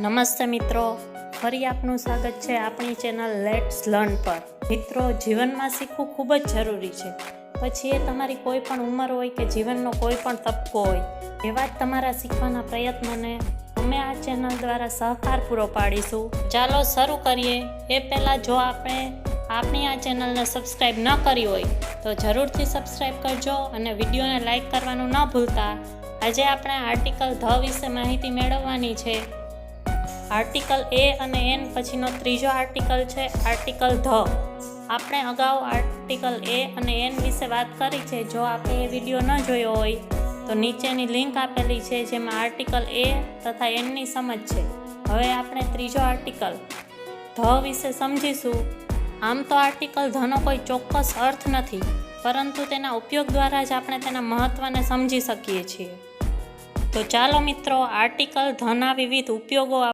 નમસ્તે મિત્રો, ફરી આપનું સ્વાગત છે આપણી ચેનલ લેટ્સ લર્ન પર. મિત્રો, જીવનમાં શીખવું ખૂબ જ જરૂરી છે. પછી એ તમારી કોઈ પણ ઉંમર હોય કે જીવનનો કોઈ પણ તબક્કો હોય એવા જ તમારા શીખવાના પ્રયત્નને અમે આ ચેનલ દ્વારા સહકાર પૂરો પાડીશું. ચાલો શરૂ કરીએ. એ પહેલાં જો આપણે આપણી આ ચેનલને સબસ્ક્રાઈબ ન કરી હોય તો જરૂરથી સબસ્ક્રાઈબ કરજો અને વિડીયોને લાઇક કરવાનું ન ભૂલતા. આજે આપણે આર્ટિકલ ધ વિશે માહિતી મેળવવાની છે. આર્ટિકલ એ અને એન પછીનો ત્રીજો આર્ટિકલ છે, આર્ટિકલ ધ. આપણે અગાઉ આર્ટિકલ એ અને એન વિશે વાત કરી છે. જો આપણે એ વીડિયો ન જોયો હોય, તો નીચેની લિંક આપેલી છે, જેમાં આર્ટિકલ એ તથા એનની સમજ છે. હવે આપણે ત્રીજો આર્ટિકલ ધ વિશે સમજીશું. આમ તો આર્ટિકલ ધનો કોઈ ચોક્કસ અર્થ નથી, પરંતુ તેના ઉપયોગ દ્વારા જ આપણે તેના મહત્ત્વને સમજી શકીએ છીએ. તો ચાલો મિત્રો, આર્ટિકલ ધના વિવિધ ઉપયોગો